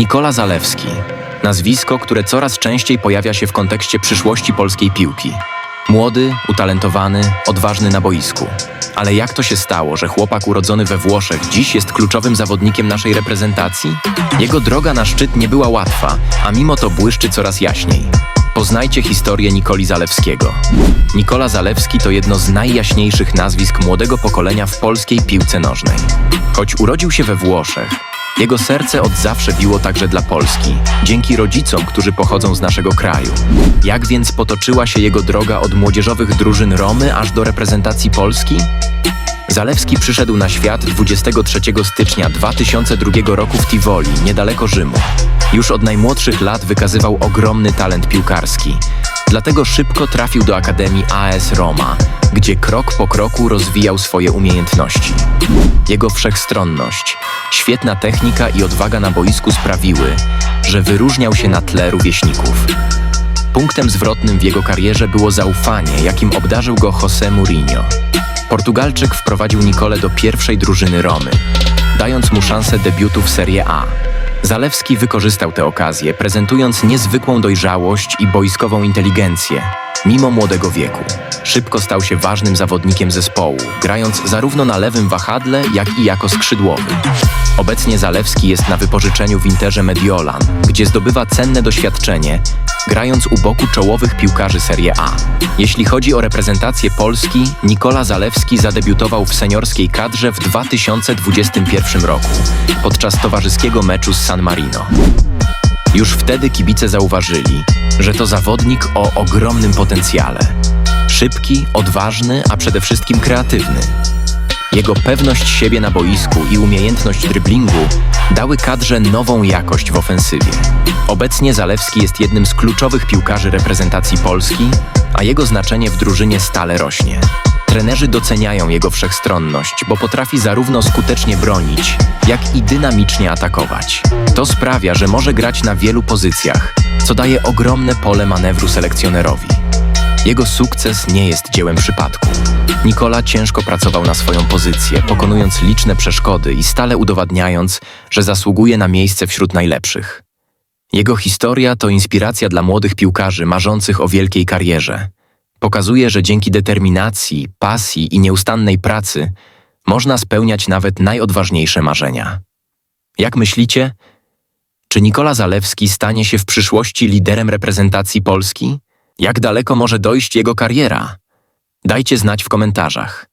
Nikola Zalewski. Nazwisko, które coraz częściej pojawia się w kontekście przyszłości polskiej piłki. Młody, utalentowany, odważny na boisku. Ale jak to się stało, że chłopak urodzony we Włoszech dziś jest kluczowym zawodnikiem naszej reprezentacji? Jego droga na szczyt nie była łatwa, a mimo to błyszczy coraz jaśniej. Poznajcie historię Nikoli Zalewskiego. Nikola Zalewski to jedno z najjaśniejszych nazwisk młodego pokolenia w polskiej piłce nożnej. Choć urodził się we Włoszech, jego serce od zawsze biło także dla Polski, dzięki rodzicom, którzy pochodzą z naszego kraju. Jak więc potoczyła się jego droga od młodzieżowych drużyn Romy aż do reprezentacji Polski? Zalewski przyszedł na świat 23 stycznia 2002 roku w Tivoli, niedaleko Rzymu. Już od najmłodszych lat wykazywał ogromny talent piłkarski. Dlatego szybko trafił do Akademii AS Roma, gdzie krok po kroku rozwijał swoje umiejętności. Jego wszechstronność, świetna technika i odwaga na boisku sprawiły, że wyróżniał się na tle rówieśników. Punktem zwrotnym w jego karierze było zaufanie, jakim obdarzył go José Mourinho. Portugalczyk wprowadził Nicole do pierwszej drużyny Romy, dając mu szansę debiutu w Serie A. Zalewski wykorzystał tę okazję, prezentując niezwykłą dojrzałość i boiskową inteligencję, mimo młodego wieku. Szybko stał się ważnym zawodnikiem zespołu, grając zarówno na lewym wahadle, jak i jako skrzydłowy. Obecnie Zalewski jest na wypożyczeniu w Interze Mediolan, gdzie zdobywa cenne doświadczenie, grając u boku czołowych piłkarzy Serie A. Jeśli chodzi o reprezentację Polski, Nikola Zalewski zadebiutował w seniorskiej kadrze w 2021 roku podczas towarzyskiego meczu z San Marino. Już wtedy kibice zauważyli, że to zawodnik o ogromnym potencjale. Szybki, odważny, a przede wszystkim kreatywny. Jego pewność siebie na boisku i umiejętność dryblingu dały kadrze nową jakość w ofensywie. Obecnie Zalewski jest jednym z kluczowych piłkarzy reprezentacji Polski, a jego znaczenie w drużynie stale rośnie. Trenerzy doceniają jego wszechstronność, bo potrafi zarówno skutecznie bronić, jak i dynamicznie atakować. To sprawia, że może grać na wielu pozycjach, co daje ogromne pole manewru selekcjonerowi. Jego sukces nie jest dziełem przypadku. Nikola ciężko pracował na swoją pozycję, pokonując liczne przeszkody i stale udowadniając, że zasługuje na miejsce wśród najlepszych. Jego historia to inspiracja dla młodych piłkarzy marzących o wielkiej karierze. Pokazuje, że dzięki determinacji, pasji i nieustannej pracy można spełniać nawet najodważniejsze marzenia. Jak myślicie? Czy Nikola Zalewski stanie się w przyszłości liderem reprezentacji Polski? Jak daleko może dojść jego kariera? Dajcie znać w komentarzach.